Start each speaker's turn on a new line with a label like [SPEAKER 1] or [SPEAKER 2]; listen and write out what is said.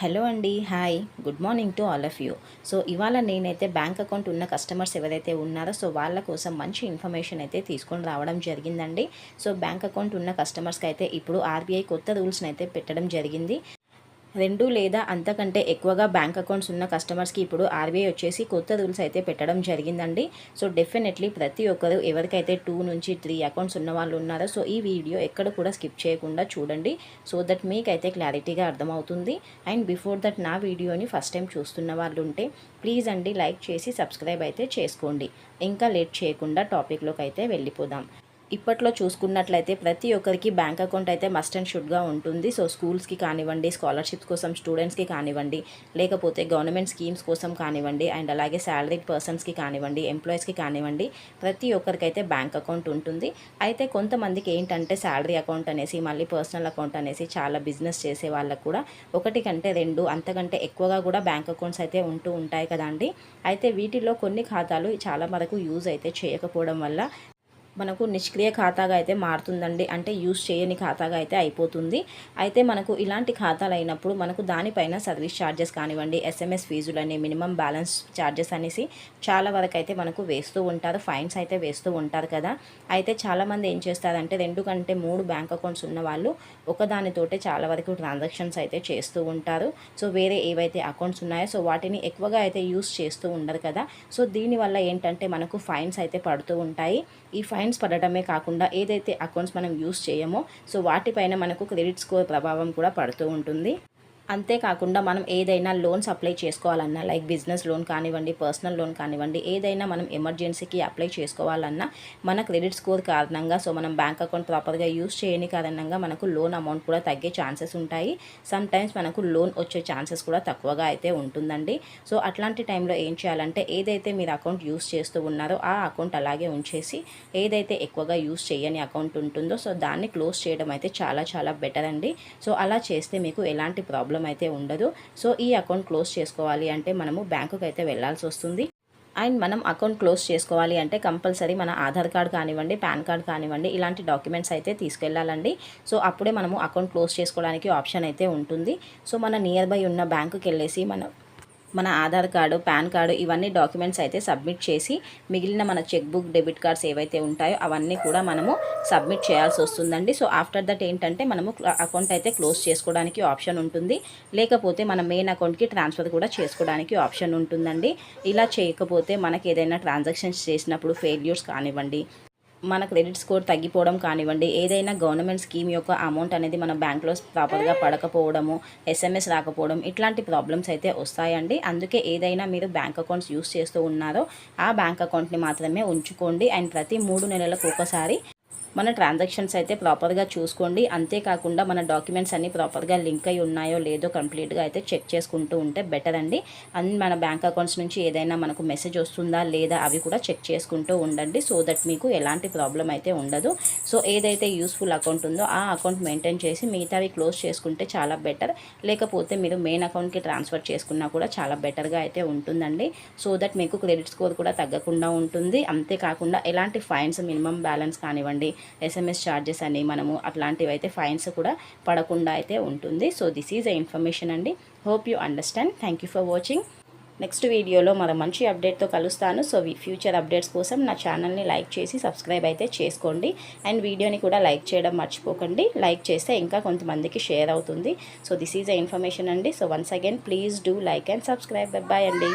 [SPEAKER 1] Hello అండి hi. Good morning to all of you. So ఇవాళ నేనైతే బ్యాంక్ అకౌంట్ ఉన్న కస్టమర్స్ ఎవరైతే ఉన్నారో సో వాళ్ళ కోసం మంచి ఇన్ఫర్మేషన్ అయితే తీసుకొని రావడం జరిగిందండి. సో బ్యాంక్ అకౌంట్ ఉన్న కస్టమర్స్కి అయితే ఇప్పుడు ఆర్బీఐ కొత్త రూల్స్ని అయితే పెట్టడం జరిగింది. రెండు లేదా అంతకంటే ఎక్కువగా బ్యాంక్ అకౌంట్స్ ఉన్న కస్టమర్స్కి ఇప్పుడు ఆర్బీఐ వచ్చేసి కొత్త రూల్స్ అయితే పెట్టడం జరిగిందండి. సో డెఫినెట్లీ ప్రతి ఒక్కరు ఎవరికైతే టూ నుంచి త్రీ అకౌంట్స్ ఉన్న వాళ్ళు ఉన్నారో సో ఈ వీడియో ఎక్కడ కూడా స్కిప్ చేయకుండా చూడండి. సో దట్ మీకైతే క్లారిటీగా అర్థమవుతుంది. అండ్ బిఫోర్ దట్ నా వీడియోని ఫస్ట్ టైం చూస్తున్న వాళ్ళు ఉంటే ప్లీజ్ అండి లైక్ చేసి సబ్స్క్రైబ్ అయితే చేసుకోండి. ఇంకా లేట్ చేయకుండా టాపిక్లోకి అయితే వెళ్ళిపోదాం. ఇప్పట్లో చూసుకున్నట్లయితే ప్రతి ఒక్కరికి బ్యాంక్ అకౌంట్ అయితే మస్ట్ అండ్ షుడ్గా ఉంటుంది. సో స్కూల్స్కి కానివ్వండి స్కాలర్షిప్స్ కోసం స్టూడెంట్స్కి కానివ్వండి లేకపోతే గవర్నమెంట్ స్కీమ్స్ కోసం కానివ్వండి అండ్ అలాగే శాలరీ పర్సన్స్కి కానివ్వండి ఎంప్లాయీస్కి కానివ్వండి ప్రతి ఒక్కరికైతే బ్యాంక్ అకౌంట్ ఉంటుంది. అయితే కొంతమందికి ఏంటంటే శాలరీ అకౌంట్ అనేసి మళ్ళీ పర్సనల్ అకౌంట్ అనేసి చాలా బిజినెస్ చేసే వాళ్ళకు కూడా ఒకటి కంటే రెండు అంతకంటే ఎక్కువగా కూడా బ్యాంక్ అకౌంట్స్ అయితే ఉంటూ ఉంటాయి కదండి. అయితే వీటిలో కొన్ని ఖాతాలు చాలా వరకు యూజ్ అయితే చేయకపోవడం వల్ల మనకు నిష్క్రియ ఖాతాగా అయితే మారుతుందండి. అంటే యూస్ చేయని ఖాతాగా అయితే అయిపోతుంది. అయితే మనకు ఇలాంటి ఖాతాలు అయినప్పుడు మనకు దానిపైన సర్వీస్ ఛార్జెస్ కానివ్వండి ఎస్ఎంఎస్ ఫీజులని మినిమం బ్యాలెన్స్ ఛార్జెస్ అనేసి చాలా వరకు అయితే మనకు వేస్తూ ఉంటారు. ఫైన్స్ అయితే వేస్తూ ఉంటారు కదా. అయితే చాలామంది ఏం చేస్తారంటే రెండు కంటే మూడు బ్యాంక్ అకౌంట్స్ ఉన్న వాళ్ళు ఒకదానితోటే చాలా వరకు ట్రాన్సాక్షన్స్ అయితే చేస్తూ ఉంటారు. సో వేరే ఏవైతే అకౌంట్స్ ఉన్నాయో సో వాటిని ఎక్కువగా అయితే యూస్ చేస్తూ ఉండరు కదా. సో దీనివల్ల ఏంటంటే మనకు ఫైన్స్ అయితే పడుతూ ఉంటాయి. ఈ ఫైన్స్ పడటమే కాకుండా ఏదైతే అకౌంట్స్ మనం యూస్ చేయమో సో వాటిపైన మనకు క్రెడిట్ స్కోర్ ప్రభావం కూడా పడుతూ ఉంటుంది. అంతేకాకుండా మనం ఏదైనా లోన్స్ అప్లై చేసుకోవాలన్నా లైక్ బిజినెస్ లోన్ కానివ్వండి పర్సనల్ లోన్ కానివ్వండి ఏదైనా మనం ఎమర్జెన్సీకి అప్లై చేసుకోవాలన్నా మన క్రెడిట్ స్కోర్ కారణంగా సో మనం బ్యాంక్ అకౌంట్ ప్రాపర్గా యూస్ చేయని కారణంగా మనకు లోన్ అమౌంట్ కూడా తగ్గే ఛాన్సెస్ ఉంటాయి. సమ్ టైమ్స్ మనకు లోన్ వచ్చే ఛాన్సెస్ కూడా తక్కువగా అయితే ఉంటుందండి. సో అట్లాంటి టైంలో ఏం చేయాలంటే ఏదైతే మీరు అకౌంట్ యూస్ చేస్తూ ఉన్నారో ఆ అకౌంట్ అలాగే ఉంచేసి ఏదైతే ఎక్కువగా యూస్ చేయని అకౌంట్ ఉంటుందో సో దాన్ని క్లోజ్ చేయడం అయితే చాలా చాలా బెటర్ అండి. సో అలా చేస్తే మీకు ఎలాంటి ప్రాబ్లం ప్రాబ్లం అయితే ఉండదు. సో ఈ అకౌంట్ క్లోజ్ చేసుకోవాలి అంటే మనము బ్యాంకుకి అయితే వెళ్ళాల్సి వస్తుంది. అండ్ మనం అకౌంట్ క్లోజ్ చేసుకోవాలి అంటే కంపల్సరీ మన ఆధార్ కార్డ్ కానివ్వండి పాన్ కార్డ్ కానివ్వండి ఇలాంటి డాక్యుమెంట్స్ అయితే తీసుకెళ్ళాలండి. సో అప్పుడే మనము అకౌంట్ క్లోజ్ చేసుకోవడానికి ఆప్షన్ అయితే ఉంటుంది. సో మన నియర్ బై ఉన్న బ్యాంకుకి వెళ్ళేసి మనం మన ఆధార్ కార్డు పాన్ కార్డు ఇవన్నీ డాక్యుమెంట్స్ అయితే సబ్మిట్ చేసి మిగిలిన మన చెక్ బుక్ డెబిట్ కార్డ్స్ ఏవైతే ఉంటాయో అవన్నీ కూడా మనము సబ్మిట్ చేయాల్సి వస్తుందండి. సో ఆఫ్టర్ దట్ ఏంటంటే మనము అకౌంట్ అయితే క్లోజ్ చేసుకోవడానికి ఆప్షన్ ఉంటుంది. లేకపోతే మన మెయిన్ అకౌంట్కి ట్రాన్స్ఫర్ కూడా చేసుకోవడానికి ఆప్షన్ ఉంటుందండి. ఇలా చేయకపోతే మనకి ఏదైనా ట్రాన్సాక్షన్స్ చేసినప్పుడు ఫెయిల్యూర్స్ కానివ్వండి మన క్రెడిట్ స్కోర్ తగ్గిపోవడం కానివ్వండి ఏదైనా గవర్నమెంట్ స్కీమ్ యొక్క అమౌంట్ అనేది మన బ్యాంక్లో ప్రాపర్గా పడకపోవడము ఎస్ఎంఎస్ రాకపోవడం ఇట్లాంటి ప్రాబ్లమ్స్ అయితే వస్తాయండి. అందుకే ఏదైనా మీరు బ్యాంక్ అకౌంట్స్ యూస్ చేస్తూ ఉన్నారో ఆ బ్యాంక్ అకౌంట్ని మాత్రమే ఉంచుకోండి. అండ్ ప్రతి మూడు నెలలకు ఒకసారి మన ట్రాన్సాక్షన్స్ అయితే ప్రాపర్గా చూసుకోండి. అంతేకాకుండా మన డాక్యుమెంట్స్ అన్నీ ప్రాపర్గా లింక్ అయి ఉన్నాయో లేదో కంప్లీట్గా అయితే చెక్ చేసుకుంటూ ఉంటే బెటర్ అండి. అండ్ మన బ్యాంక్ అకౌంట్స్ నుంచి ఏదైనా మనకు మెసేజ్ వస్తుందా లేదా అవి కూడా చెక్ చేసుకుంటూ ఉండండి. సో దట్ మీకు ఎలాంటి ప్రాబ్లం అయితే ఉండదు. సో ఏదైతే యూస్ఫుల్ అకౌంట్ ఉందో ఆ అకౌంట్ మెయింటైన్ చేసి మిగతావి క్లోజ్ చేసుకుంటే చాలా బెటర్. లేకపోతే మీరు మెయిన్ అకౌంట్కి ట్రాన్స్ఫర్ చేసుకున్నా కూడా చాలా బెటర్గా అయితే ఉంటుందండి. సో దట్ మీకు క్రెడిట్ స్కోర్ కూడా తగ్గకుండా ఉంటుంది. అంతేకాకుండా ఎలాంటి ఫైన్స్ మినిమం బ్యాలెన్స్ కానివ్వండి ఎస్ఎంఎస్ ఛార్జెస్ అని మనము అట్లాంటివి అయితే ఫైన్స్ కూడా పడకుండా అయితే ఉంటుంది. So this is a information అండి. Hope you understand thank you for watching next వీడియోలో మరో మంచి అప్డేట్తో కలుస్తాను. సో ఫ్యూచర్ అప్డేట్స్ కోసం నా ఛానల్ని లైక్ చేసి సబ్స్క్రైబ్ అయితే చేసుకోండి. అండ్ వీడియోని కూడా లైక్ చేయడం మర్చిపోకండి. లైక్ చేస్తే ఇంకా కొంతమందికి షేర్ అవుతుంది. So this is a information అండి. So once again please do like and subscribe bye అండి.